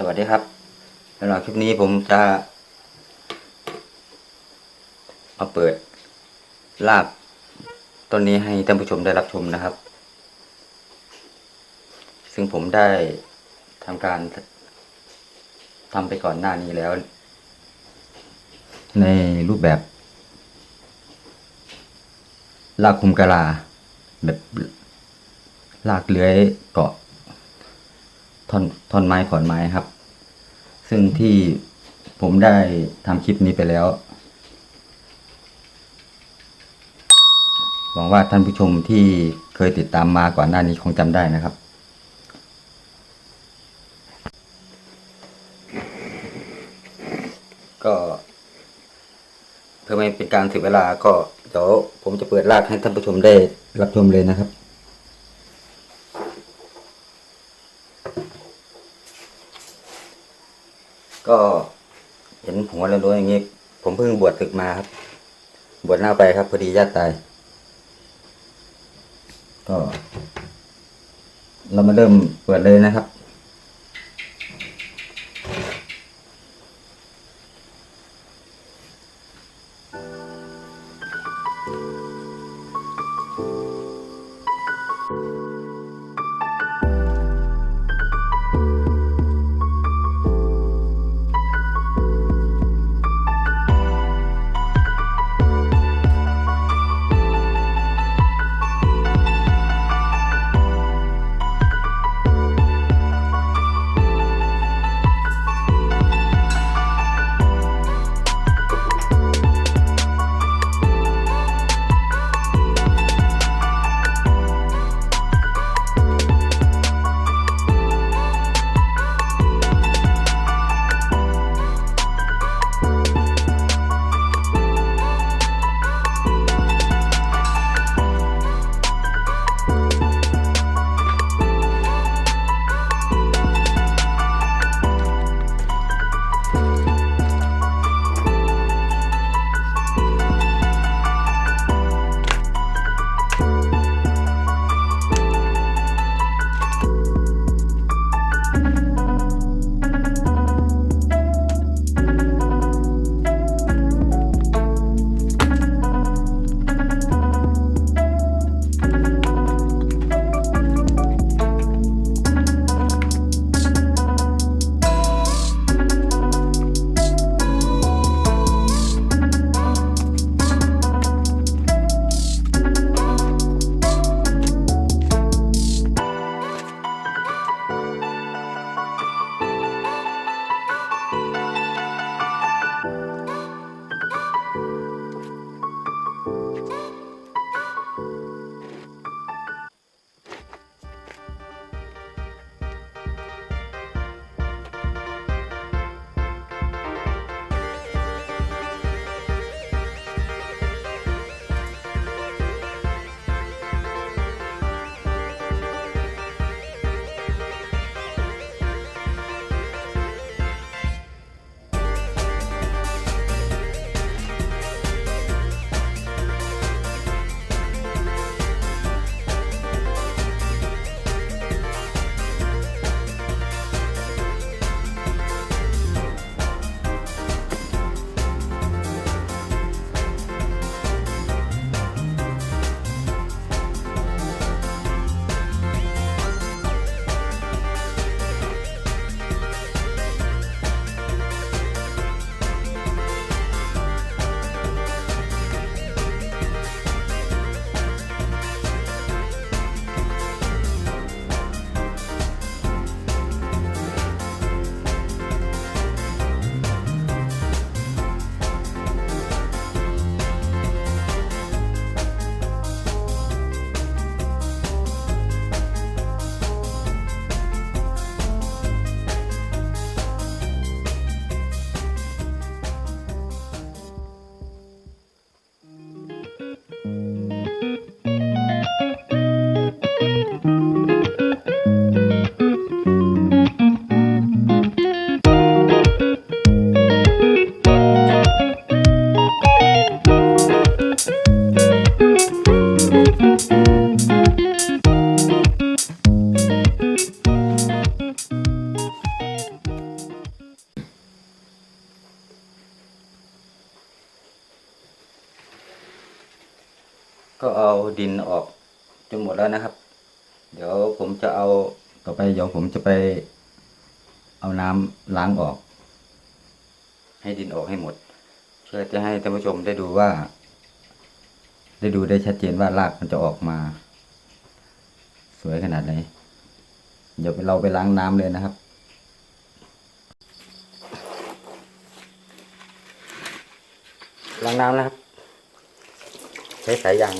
สวัสดีครับสำหรับคลิปนี้ผมจะมาเปิดลาบต้นนี้ให้ท่านผู้ชมได้รับชมนะครับ ซึ่งผมได้ทำการทำไปก่อนหน้านี้แล้ว ในรูปแบบลากคุมกะลาแบบลากเลื้อยเกาะ ท่อนท่อนไม้ขอนไม้ครับ ซึ่งที่ผมได้ทำคลิปนี้ไปแล้ว หวังว่าท่านผู้ชมที่เคยติดตามมาก่อนหน้านี้คงจำได้นะครับ ก็เพื่อไม่เป็นการเสียเวลาก็เดี๋ยวผมจะเปิดลากให้ท่านผู้ชมได้รับชมเลยนะครับ ก็เห็นหัวแล้วรู้อย่างนี้ ผมเพิ่งบวชตึกมาครับ บวชหน้าไปครับพอดีญาติตาย ก็ เรามาเริ่มเปิดเลยนะครับ ล้างออก ให้ดินออกให้หมด เพื่อจะให้ท่านผู้ชมได้ดูว่า ได้ดูได้ชัดเจนว่ารากมันจะออกมา สวยขนาดไหนเดี๋ยวเราไปล้างน้ำเลยนะครับล้างน้ำนะครับ ใช้สายยาง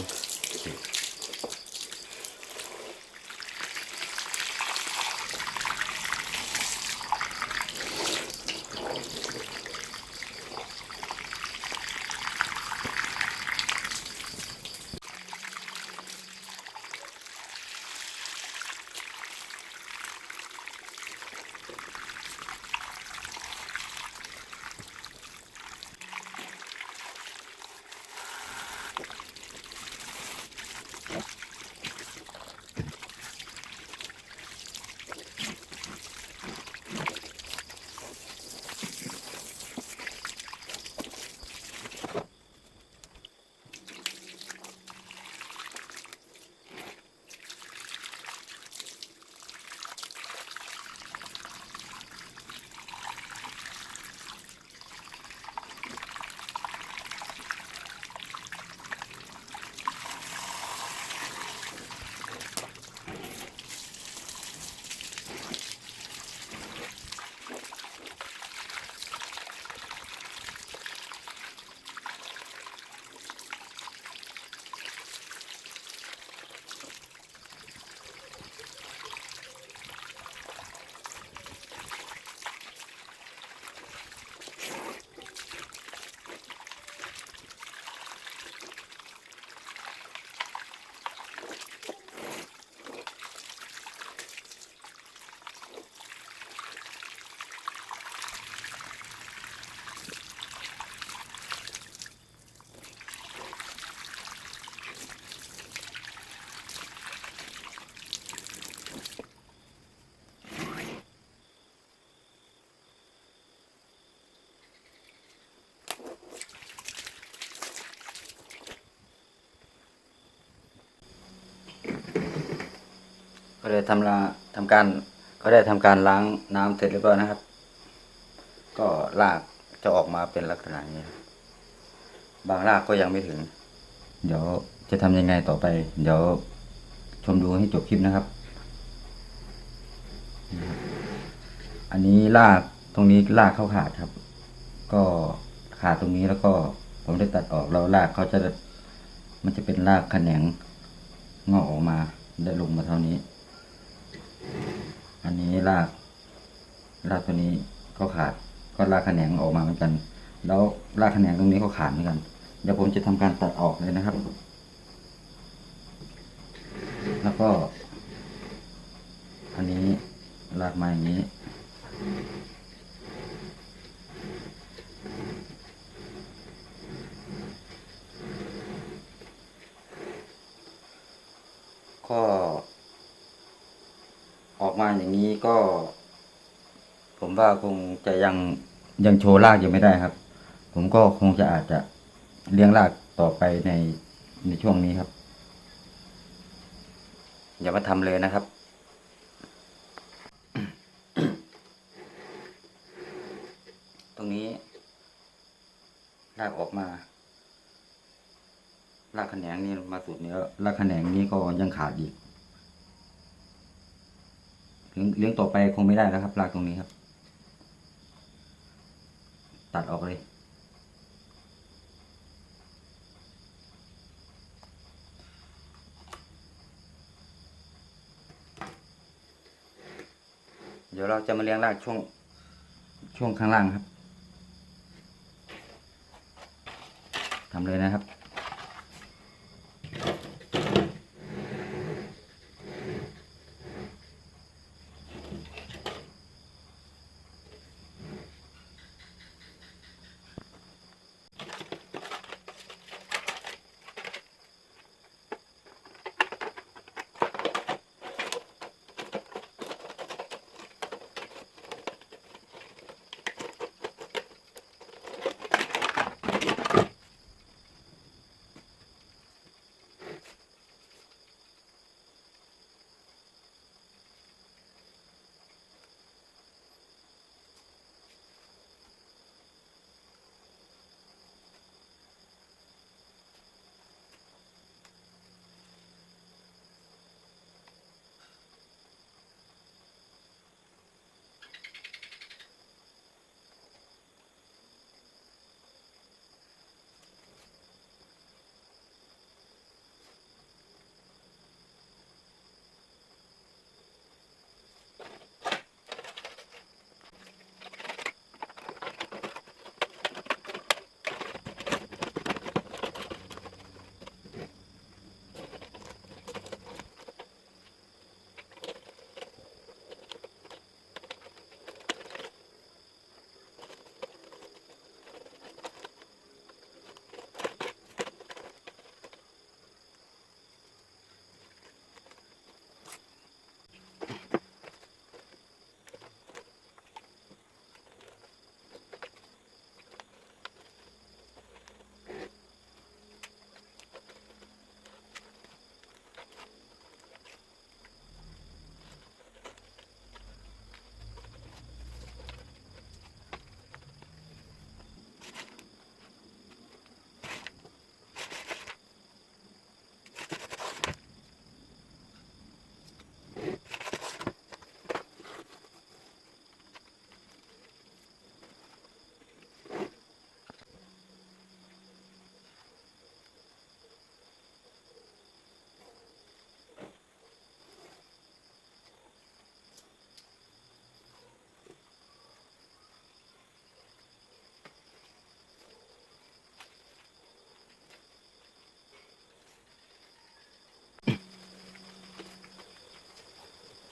ก็ได้ทำลาทำการก็ได้ทำการล้างน้ำเสร็จเรียบร้อยนะครับ ก็รากจะออกมาเป็นลักษณะนี้ บางรากก็ยังไม่ถึง เดี๋ยวจะทำยังไงต่อไป เดี๋ยวชมดูให้จบคลิปนะครับ อันนี้รากตรงนี้รากเข้าขาดครับ ก็ขาดตรงนี้แล้วก็ผมได้ตัดออกแล้วรากเขาจะ มันจะเป็นรากแขนงงอกออกมาได้ลงมาเท่านี้ อันนี้รากรากตัวนี้ก็ขาด ก็รากแขนงออกมาเหมือนกัน แล้วรากแขนงตรงนี้ก็ขาดเหมือนกัน เดี๋ยวผมจะทำการตัดออกเลยนะครับ แล้วก็ อันนี้รากมาอย่างนี้ ก็ ออกมาอย่างนี้ก็ ผมว่าคงจะยังยังโชว์รากยังไม่ได้ครับ ผมก็คงจะอาจจะเลี้ยงรากต่อไปในในช่วงนี้ครับ อย่ามาทำเลยนะครับตรงนี้รากออกมารากแขนงนี่มาสุดนี้แล้วรากแขนงนี้ก็ยังขาดอีก เลี้ยงต่อไปคงไม่ได้แล้วครับรากตรงนี้ครับ ตัดออกเลย เดี๋ยวเราจะมาเลี้ยงรากช่วงช่วงข้างล่างครับทำเลยนะครับ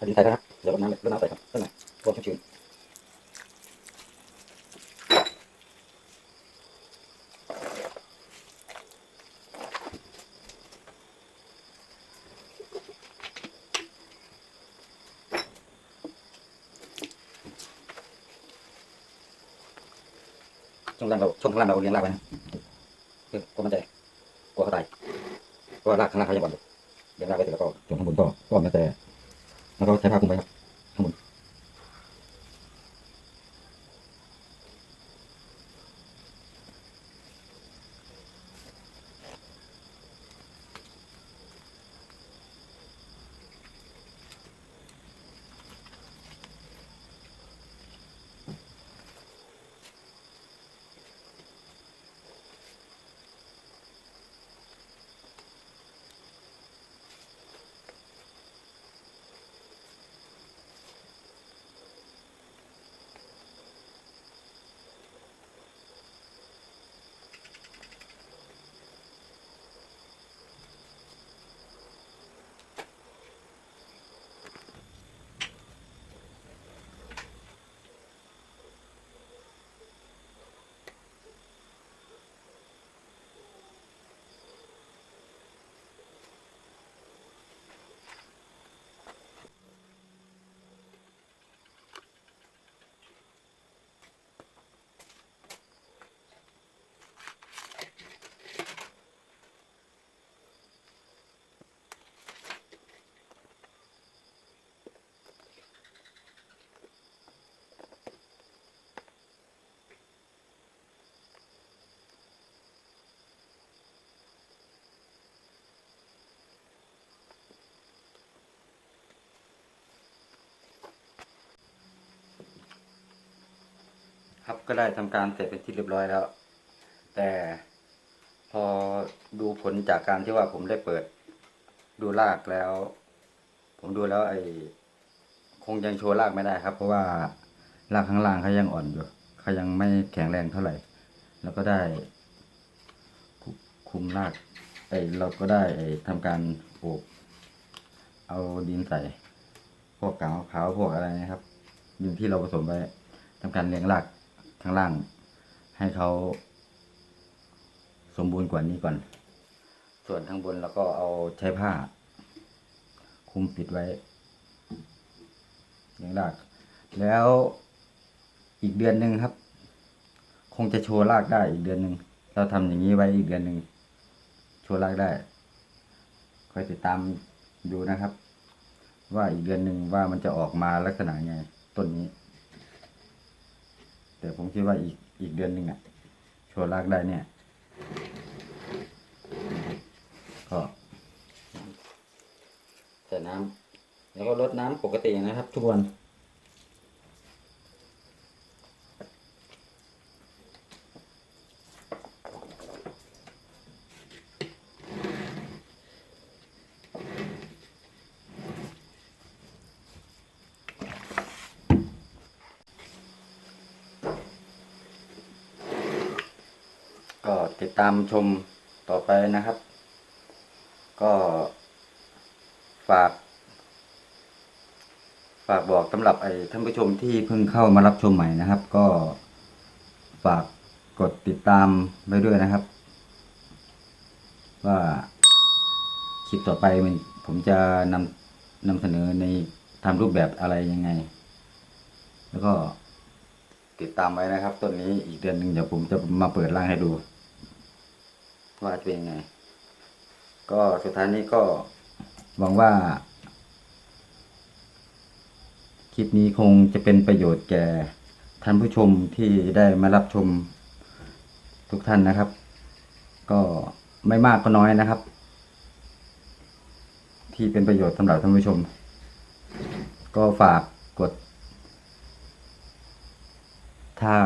ดินใส่นะครับ เดี๋ยวน้ำเรดน้ำใส่ครับต้นไหนรดชื้นช่วงล่างเราช่วงข้างล่างเราเลี้ยงรากไว้นะคือกลัวมันจะกลัวเขาตายเพราะว่ากข้างล่างเขายังอ่อนอยู่เลี้ยงรากไว้เสร็จแล้วก็ส่วนข้างบนก็ก็มาแต่ แล้วก็ใช้ผ้าคลุมไว้ครับข้างบน ครับก็ได้ทำการเสร็จเป็นที่เรียบร้อยแล้ว แต่พอดูผลจากการที่ว่าผมได้เปิด ดูรากแล้ว ผมดูแล้วไอ้คงยังโชว์รากไม่ได้ครับ เพราะว่ารากข้างล่างเขายังอ่อนอยู่เขายังไม่แข็งแรงเท่าไหร่ แล้วก็ได้คุคุมรากไอ้เราก็ได้ไอ้ทำการปลูกเอาดินใส่ พวกกาวขาวพวกอะไรนะครับดินที่เราผสมไว้ทำการเลี้ยงราก ข้างล่าง ให้เขาสมบูรณ์กว่านี้ก่อน ส่วนข้างบนเราก็เอาใช้ผ้า คุมปิดไว้เลี้ยงราก แล้วอีกเดือนหนึ่งครับ คงจะโชว์รากได้อีกเดือนหนึ่งเราทำอย่างนี้ไว้อีกเดือนหนึ่งโชว์รากได้คอยติดตามดูนะครับ ว่าอีกเดือนหนึ่งว่ามันจะออกมาลักษณะไงต้นนี้ แต่ผมคิดว่าอีกอีกเดือนหนึ่งอะชัวร์รากได้เนี่ยก็ใส่น้ำแล้วก็ลดน้ำปกตินะครับ ทุกวัน ก็ ตามชมต่อไปนะครับ ก็ฝาก ฝากบอกสำหรับไอ้ท่านผู้ชมที่เพิ่งเข้ามารับชมใหม่นะครับ ก็ฝากกดติดตามไว้ด้วยนะครับ ว่าคลิปต่อไปมันผมจะนำนำเสนอในทำรูปแบบอะไรยังไง แล้วก็ติดตามไว้นะครับต้นนี้อีกเดือนหนึ่งเดี๋ยวผมจะมาเปิดร่างให้ดู ว่าจะเป็นยังไง ก็สุดท้ายนี้ก็หวังว่า คลิปนี้คงจะเป็นประโยชน์แก่ท่านผู้ชมที่ได้มารับชมทุกท่านนะครับ ก็ไม่มากก็น้อยนะครับ ที่เป็นประโยชน์สำหรับท่านผู้ชม ก็ฝากกด ถ้า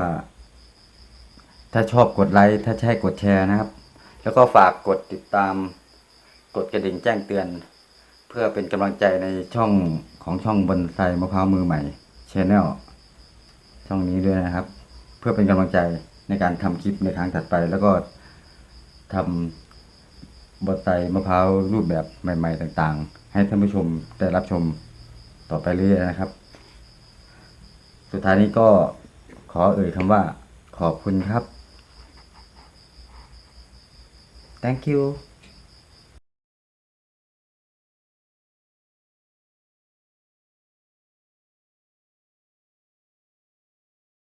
ถ้าชอบกดไลค์ถ้าใช่กดแชร์นะครับ แล้วก็ฝากกดติดตาม กดกระดิ่งแจ้งเตือน เพื่อเป็นกำลังใจในช่องของช่องบนไซมะพร้าวมือใหม่ชแนลช่องนี้ด้วยนะครับ เพื่อเป็นกำลังใจในการทำคลิปในครั้งถัดไป แล้วก็ทำบนไซมะพร้าวรูปแบบใหม่ ๆ ต่างๆ ให้ท่านผู้ชมได้รับชมต่อไปเรื่อยๆนะครับ สุดท้ายนี้ก็ขอเอ่ยคำว่าขอบคุณครับ Thank you.